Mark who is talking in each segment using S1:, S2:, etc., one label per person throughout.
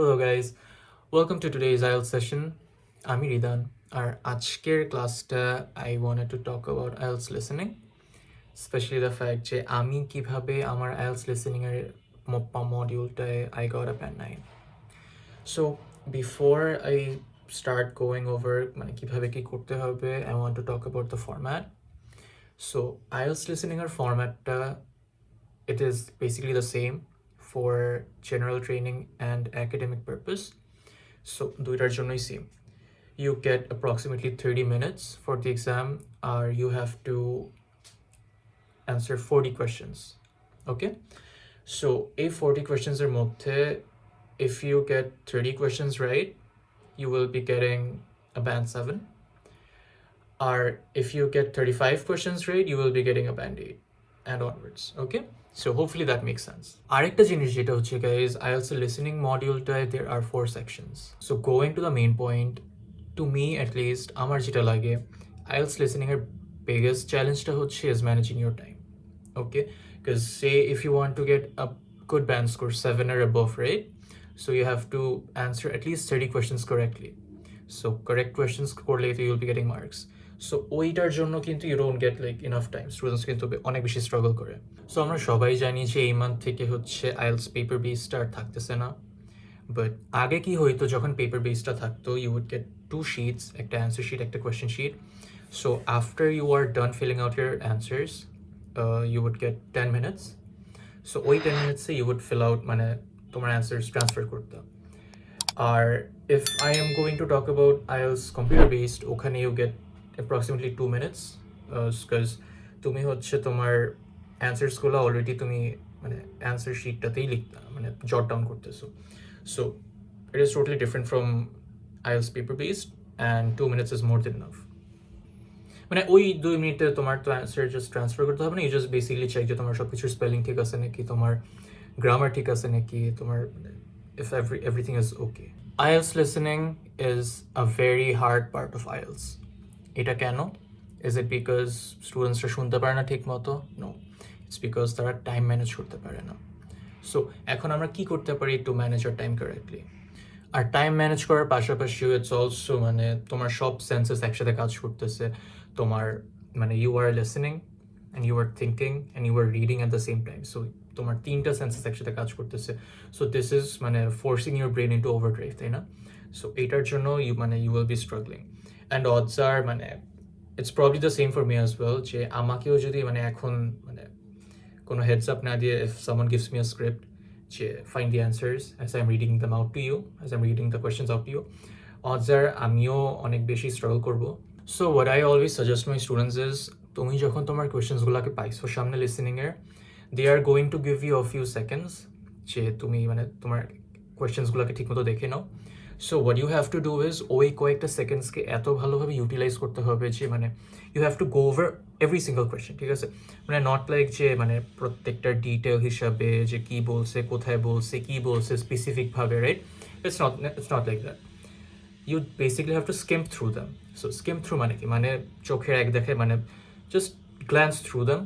S1: Hello guys, welcome to today's IELTS session. আমি রিদান আর আজকের ক্লাসটা I wanted to talk about IELTS listening specially the fact যে আমি কীভাবে আমার আইএলস লিসেনিংয়ের মডিউলটায় I got up at nine so before I start going over মানে কীভাবে কি করতে হবে I want to talk about the format so IELTS লিসেনিংয়ের ফরম্যাটটা it is basically the same. for general training and academic purpose. So দুইটার জন্যই same. You get approximately 30 minutes for the exam or you have to answer 40 questions. Okay? So এই 40 questions এর মধ্যে if you get 30 questions right, you will be getting a band 7. Or if you get 35 questions right, you will be getting a band 8 and onwards. Okay? So hopefully that makes sense. আরেকটা জিনিস যেটা হচ্ছে guys, IELTS listening মডিউলটায় there are four sections. So going to the main point, to me at least, আমার যেটা লাগে IELTS listening এর biggest চ্যালেঞ্জটা হচ্ছে is managing your time. Okay? Because say if you want to get a good band score, 7 or above, right? So you have to answer at least 30 questions correctly. So correct questions করলে তো you'll be getting marks. So ওইটার জন্য কিন্তু you don't get like enough time students কিন্তু অনেক বেশি struggle করে। So আমরা সবাই জানি যে এই মান্থ থেকে হচ্ছে আইএলস পেপার বেসটা আর থাকতেছে না। বাট আগে কি হইতো যখন পেপার বেসটা থাকতো you would get two sheets একটা অ্যান্সার শিট একটা question sheet so after you are done filling out your answers you would get ten minutes so ওই টেন মিনিটসে ইউ উড ফিল আউট মানে তোমার অ্যান্সার্স ট্রান্সফার করতে। আর if I am going to talk about IELTS computer based ওখানে you get approximately two minutes because তুমি হচ্ছে তোমার অ্যান্সার্সগুলো already তুমি মানে অ্যান্সার শিটটাতেই লিখ মানে জট ডাউন করতেছো। So it is totally different from IELTS paper based and two minutes is more than enough মানে ওই দুই মিনিটে তোমার তো অ্যান্সার জাস্ট ট্রান্সফার করতে হবে না ইউ জাস্ট বেসিকলি চেক যে তোমার সব কিছুর স্পেলিং ঠিক আছে নাকি, তোমার গ্রামার ঠিক আছে নাকি, তোমার if every everything is okay IELTS listening is a very hard part of IELTS এটা কেন? ইজ ইট বিকজ স্টুডেন্টসরা শুনতে পারে না ঠিক মতো নো ইটস বিকজ তারা টাইম ম্যানেজ করতে পারে না। সো এখন আমরা কি করতে পারি to manage our time correctly R time manage করার পাশাপাশি ইটস অলসো মানে তোমার সব সেন্সেস একসাথে কাজ করতেছে। তোমার মানে you are listening and you are thinking and you are reading at the same time so তোমার তিনটা সেন্সেস একসাথে কাজ করতেছে। সো দিস ইজ মানে forcing your brain into overdrive তাই না? সো এইটার জন্য ইউ মানে you will be struggling and odds are মানে it's probably the same for me as well যে আমাকেও যদি মানে এখন মানে কোনো হেডস আপ না দিয়ে if someone gives me a script যে find the answers as I am reading them out to you as I am reading the questions out to you odds are আমিও অনেক বেশি স্ট্রাগল করব। So what I always suggest my students is তুমি যখন তোমার কোয়েশ্চেন্সগুলোকে পাইছো সামনে লিসেনিংয়ের they are going to give you a few seconds যে তুমি মানে তোমার কোয়েশ্চেন্সগুলোকে ঠিকমতো দেখে নাও। So what you have to do is ওই কয়েকটা সেকেন্ডসকে এত ভালোভাবে ইউটিলাইজ করতে হবে যে মানে you have to go over every single question ঠিক আছে? মানে নট লাইক যে মানে প্রত্যেকটা ডিটেল হিসাবে যে কি বলছে, কোথায় বলছে, কি বলছে স্পেসিফিকভাবে right it's not it's not like that you basically have to skim through them so skim through মানে কি? মানে চোখের এক দেখে মানে জাস্ট গ্ল্যান্স থ্রু দ্যাম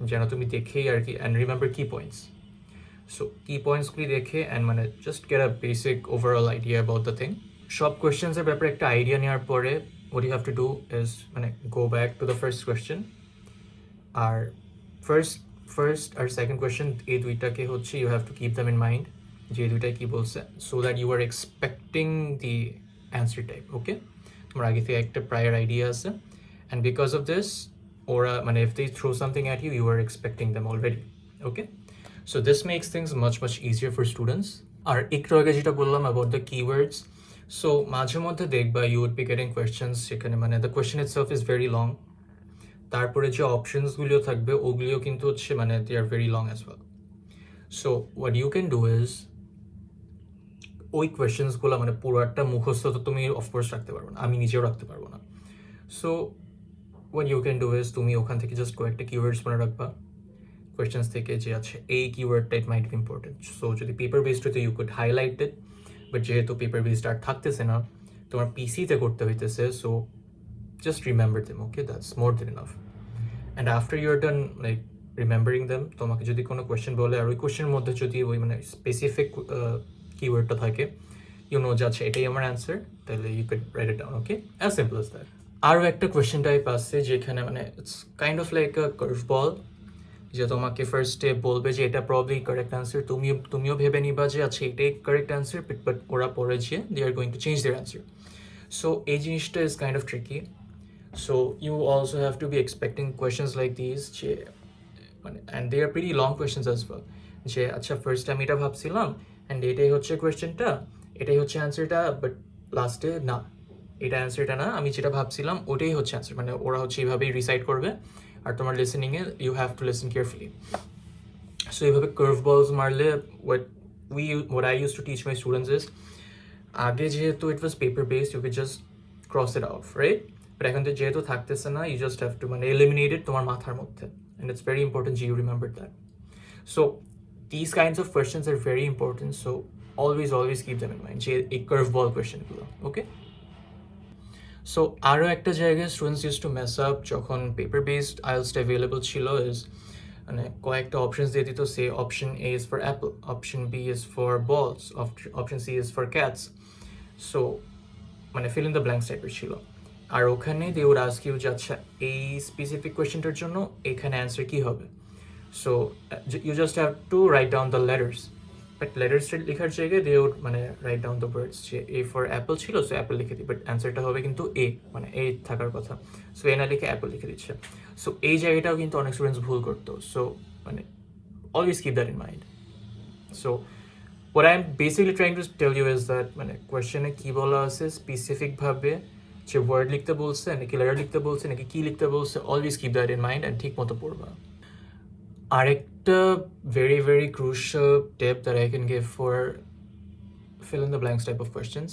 S1: যেন তুমি দেখেই আর কি and remember key points so key পয়েন্টসগুলি দেখে অ্যান্ড মানে just get a basic overall idea about the thing সব কোয়েশ্চেন্সের ব্যাপারে একটা আইডিয়া নেওয়ার পরে what you have to do is মানে go back to the first question R first first আর সেকেন্ড কোয়েশ্চেন এই দুইটাকে হচ্ছে you have to keep them in mind যে এই দুইটাই কী বলছে so that you are expecting the answer type okay তোমার আগে থেকে একটা প্রায়ার আইডিয়া আছে অ্যান্ড বিকজ অফ দিস ওরা মানে if they throw something at you you are expecting them already okay so this makes things much much easier for students আর একটু আগে যেটা বললাম অ্যাবাউট দ্য কিওয়ার্ডস সো মাঝে মধ্যে দেখবা you would be getting questions সেখানে মানে the question itself is very long তারপরে যে অপশনসগুলিও থাকবে, ওগুলিও কিন্তু হচ্ছে মানে they are very long as well so what you can do is ওই কোয়েশ্চেন্সগুলো মানে পুরোটা মুখস্থ তো তুমি অফকোর্স রাখতে পারব না। আমি নিজেও রাখতে পারব না। So what you can do is তুমি ওখান থেকে জাস্ট কয়েকটা কিওয়ার্ডস মনে রাখবা। কোয়েশ্চেন্স থেকে যে আছে, এই কিওয়ার্ডটা it might be important so যদি পেপার বেসড হইতে you could highlight it but যেহেতু পেপার বেসড আর থাকতেছে না, তোমার পিসিতে করতে হইতেছে so just remember them, okay? That's more than enough and after you're done, like, remembering them, তোমাকে যদি কোনো কোয়েশ্চেন বলে, আর ওই কোয়েশ্চেনের মধ্যে যদি ওই মানে স্পেসিফিক কিওয়ার্ডটা থাকে ইউ নো যাচ্ছে এটাই আমার অ্যান্সার তাহলে you can write it down okay as simple as that আরও একটা কোয়েশ্চেন টাইপ আছে যেখানে মানে it's kind of like curveball যে তোমাকে ফার্স্টে বলবে যে এটা প্রবলি কারেক্ট অ্যান্সার তুমিও তুমিও ভেবে নিবা যে আচ্ছা এটাই কারেক্ট অ্যান্সার বাট ওরা পরে যে they are going to change their answer so এই জিনিসটা is kind of tricky so you also have to be expecting questions like this যে মানে and they are pretty long questions as well যে আচ্ছা first আমি এটা ভাবছিলাম and এটাই হচ্ছে কোয়েশ্চেনটা এটাই হচ্ছে অ্যান্সারটা বাট লাস্টে না। এটা অ্যান্সারটা না, আমি যেটা ভাবছিলাম ওটাই হচ্ছে অ্যান্সার মানে ওরা হচ্ছে এইভাবেই রিসাইড করবে আর তোমার লিসেনিংয়ে you have to listen carefully so এইভাবে কার্ভ বলস মারলে what we what I use to teach my students আগে যেহেতু it was paper based you K just cross it out right but এখন যেহেতু থাকতেছে না ইউ জাস্ট হ্যাভ টু মানে এলিমিনেটেড তোমার মাথার মধ্যে and it's very important you remember that so these kinds of questions are very important, so always always keep them in mind, যে এই কার্ভ বল কোয়েশ্চেনগুলো ওকে সো আরও একটা জায়গায় students use to mess up যখন paper based আইলসটা available ছিল is মানে কয়েকটা অপশনস দিয়ে দিত say option A is for apple option B is for balls option C is for cats so মানে ফিল ইন দ্য ব্ল্যাঙ্কস টাইপের ছিল। আর ওখানে দে উড আস্ক ইউ যে আচ্ছা এই স্পেসিফিক কোয়েশ্চেনটার জন্য এখানে অ্যান্সার কী হবে? So you just have to write down the letters but লেটার্সটা লেখার জায়গায় দে উড মানে রাইট ডাউন দ্য ওয়ার্ডস যে এ ফর অ্যাপল ছিল সো অ্যাপল লিখে দিই বাট অ্যান্সারটা হবে কিন্তু এ মানে এ থাকার কথা। সো এ না লিখে অ্যাপল লিখে দিচ্ছে। সো এই জায়গাটাও কিন্তু অনেক স্টুডেন্টস ভুল করতো। সো মানে always keep that in mind so what I'm basically trying to tell you is that মানে কোয়েশ্চেনে কি বলা আছে স্পেসিফিকভাবে যে ওয়ার্ড লিখতে বলছে, নাকি লেটার লিখতে বলছে, নাকি কি লিখতে বলছে always keep that in mind and ঠিক মতো পড়বা। আরেকটা very very crucial tip that I can give for fill in the blanks type of questions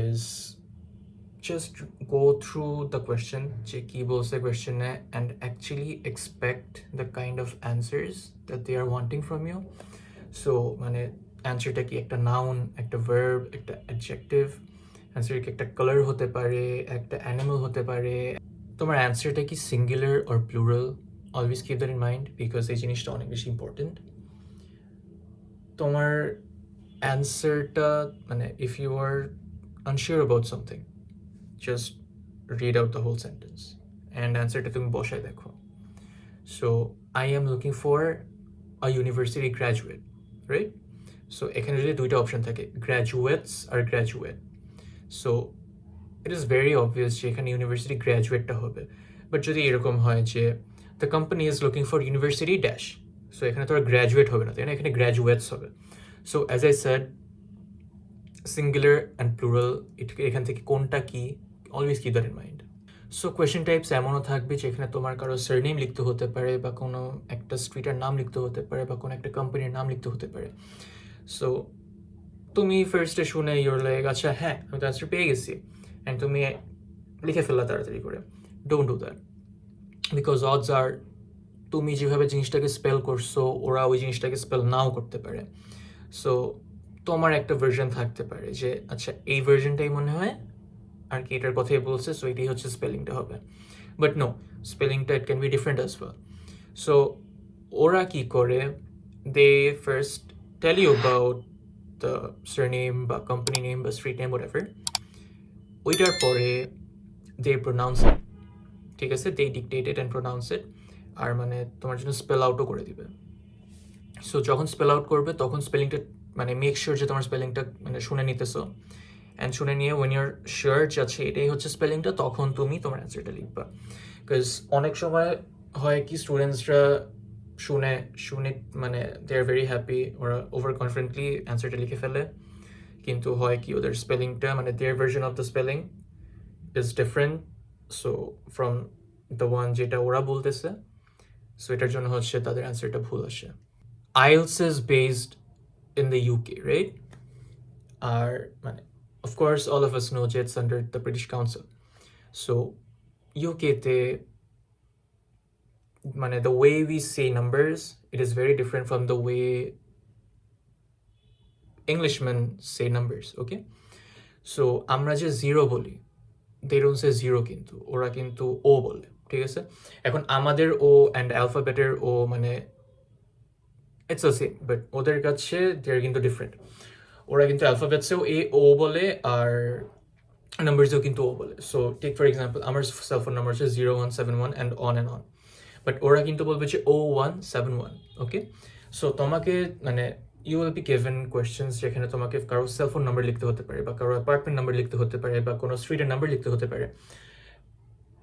S1: is just go through the question যে কি বলছে কোয়েশ্চেনে and actually expect the kind of answers that they are wanting from you so মানে অ্যান্সারটা কি একটা noun একটা verb একটা adjective answer কি একটা কালার হতে পারে একটা অ্যানিমাল হতে পারে তোমার অ্যান্সারটা কি singular or plural always keep that in mind because এই জিনিসটা অনেক বেশি ইম্পর্টেন্ট তোমার অ্যান্সারটা মানে if you are unsure about something just read out the whole sentence and অ্যান্সারটা তুমি বসায় দেখো। So I am looking for a university graduate right so এখানে যদি দুইটা অপশন থাকে graduates R graduate so it is very obvious যে এখানে ইউনিভার্সিটি গ্র্যাজুয়েটটা হবে। বাট যদি এরকম হয় যে the company is looking for university dash so এখানে তো আর গ্র্যাজুয়েট হবে না, তাই না? এখানে গ্র্যাজুয়েটস হবে। So as I said singular and plural এখান থেকে কোনটা কি always keep that in mind so question types এমনও থাকবে যেখানে তোমার কারও সারনেম লিখতে হতে পারে বা কোনো একটা স্ট্রিটের নাম লিখতে হতে পারে বা কোনো একটা কোম্পানির নাম লিখতে হতে পারে। সো তুমি ফার্স্টে শুনে ইউর লাইক আচ্ছা হ্যাঁ আমি তো অ্যান্সার পেয়ে গেছি। অ্যান্ড তুমি লিখে ফেললা তাড়াতাড়ি করে। Don't do that because odds are তুমি যেভাবে জিনিসটাকে স্পেল করছ, ওরা ওই জিনিসটাকে স্পেল নাও করতে পারে। সো তোমার একটা ভার্জন থাকতে পারে যে আচ্ছা এই ভার্জনটাই মনে হয়, আর কি এটার কথাই বলছে সো এটাই হচ্ছে স্পেলিংটা হবে। But no স্পেলিংটা it can be different as well so ওরা কি করে they first tell you about the surname বা কোম্পানি নেম বা স্ট্রিট নেম হোয়াট এভার ওইটার পরে দে প্রোনাউন্স ইট ঠিক আছে they dictate it and pronounce it আর মানে তোমার জন্য স্পেল আউটও করে দিবে। সো যখন স্পেল আউট করবে, তখন স্পেলিংটা মানে মেক শিওর যে তোমার স্পেলিংটা মানে শুনে নিতেছো। অ্যান্ড শুনে নিয়ে ওয়েন ইউর শিওর যে আছে এটাই হচ্ছে স্পেলিংটা তখন তুমি তোমার অ্যান্সারটা লিখবা। বিকজ অনেক সময় হয় কি স্টুডেন্টসরা শুনে শুনে মানে দে আর ভেরি হ্যাপি ওরা ওভার কনফিডেন্টলি অ্যান্সারটা লিখে ফেলে। কিন্তু হয় কি, ওদের স্পেলিংটা মানে their version of the spelling is different so from the one যেটা ওরা বলতেছে সো এটার জন্য হচ্ছে তাদের অ্যান্সারটা ভুল আসে IELTS is based in the UK right আর মানে of course, all of us know JET's under the British Council. So, UK, তে মানে the way we say numbers, it is very different from the way Englishmen say numbers, okay? So, আমরা যে zero বলি they don't say zero কিন্তু, ওরা কিন্তু ও বলে, ঠিক আছে? এখন আমাদের ও অ্যান্ড অ্যালফাবেটের ও মানে ইটস আ সেম বাট ওদের কাছে দে আর কিন্তু ডিফারেন্ট ওরা কিন্তু অ্যালফাবেটসেও এ ও বলে আর নাম্বারসেও কিন্তু ও বলে। সো টেক ফর এক্সাম্পল আমার সেলফোন নাম্বার হচ্ছে zero one seven one and on and on but ওরা কিন্তু বলবে যে O one seven one okay so তোমাকে মানে you will be given questions যেখানে তোমাকে কারও সেলফোন নাম্বার লিখতে হতে পারে বা কারও অ্যাপার্টমেন্ট নাম্বার লিখতে হতে পারে বা কোনো স্ট্রিটের নাম্বার লিখতে হতে পারে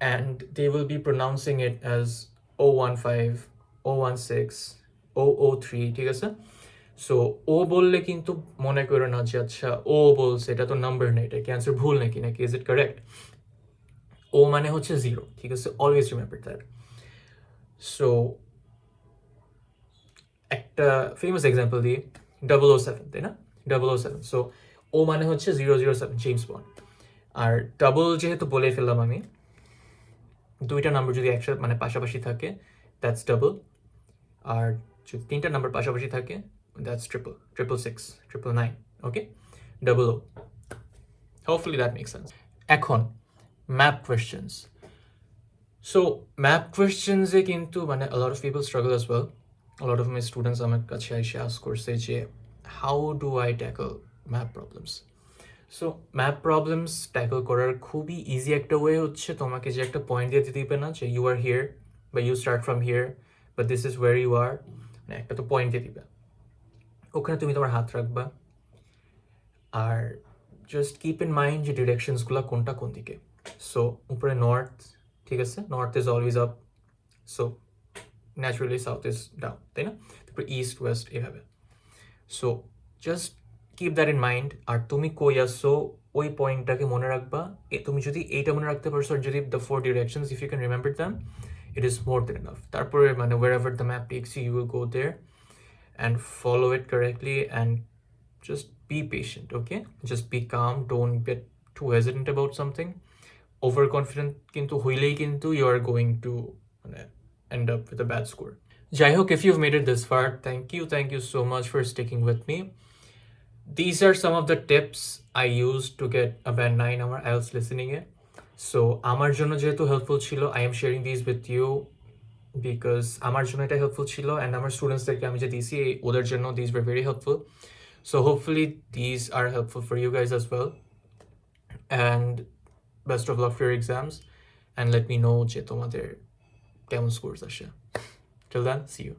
S1: and they will be pronouncing it as O one five O one six O O three ঠিক আছে সো ও বললে কিন্তু মনে করো না যে আচ্ছা ও বলছে এটা তো নাম্বার নেই এটা কি অ্যান্সার ভুল নাকি নাকি ইজ ইট কারেক্ট ও মানে হচ্ছে জিরো ঠিক আছে অলওয়েজ রিমেম্বার দ্যাট সো একটা ফেমাস এক্সাম্পল দিই ডাবল ও সেভেন তাই না? Double O seven so O মানে হচ্ছে zero zero seven James Bond আর ডাবল যেহেতু বলে ফেললাম আমি, দুইটা নাম্বার যদি একসাথে মানে পাশাপাশি থাকে দ্যাটস ডাবল আর যদি তিনটা নাম্বার পাশাপাশি থাকে that's triple triple six triple nine okay double O hopefully that make sense এখন ম্যাপ কোয়েশ্চেন্স সো ম্যাপ কোয়েশ্চেন্সে কিন্তু মানে of people struggle as well. a lot of my students আমার কাছে এসে আস করছে যে how do I tackle map problems so map problems tackle করার খুবই ইজি একটা ওয়ে হচ্ছে তোমাকে যে একটা পয়েন্ট দিয়ে দিতে না যে ইউ আর হিয়ার বা ইউ স্টার্ট ফ্রম হিয়ার বা this is where you are একটা তো পয়েন্ট দিয়ে দিবে। ওখানে তুমি তোমার হাত রাখবা। আর জাস্ট কিপ ইন মাইন্ড যে ডিরেকশনসগুলো কোনটা কোন দিকে। সো উপরে নর্থ ঠিক আছে? North is always up so naturally south is down তাই না? তারপর ইস্ট ওয়েস্ট এভাবে। So just keep that in mind আর তুমি কই আসছো ওই পয়েন্টটাকে মনে রাখবা। এ তুমি যদি এইটা মনে রাখতে পারছ আর যদি the four directions if you can remember them it is more than enough তারপরে মানে wherever the map takes you will go there and follow it correctly and just be patient okay? Just be calm don't get too hesitant about something overconfident কিন্তু হইলেই কিন্তু you are going to মানে, end up with a bad score যাই হোক if you've made it this far thank you thank you so much for sticking with me these are some of the tips I used to get a band 9 আমার IELTS listening এ so আমার জন্য যেহেতু helpful ছিল I am sharing these with you because আমার জন্য এটা helpful ছিল and আমার স্টুডেন্টসদেরকে আমি যে দিয়েছি এই- ওদের জন্য this were very helpful so hopefully this are helpful for you guys as well and best of love for your exams and let me know যে তোমাদের কেমন স্কোর্স আসে টিল দেন সি ইউ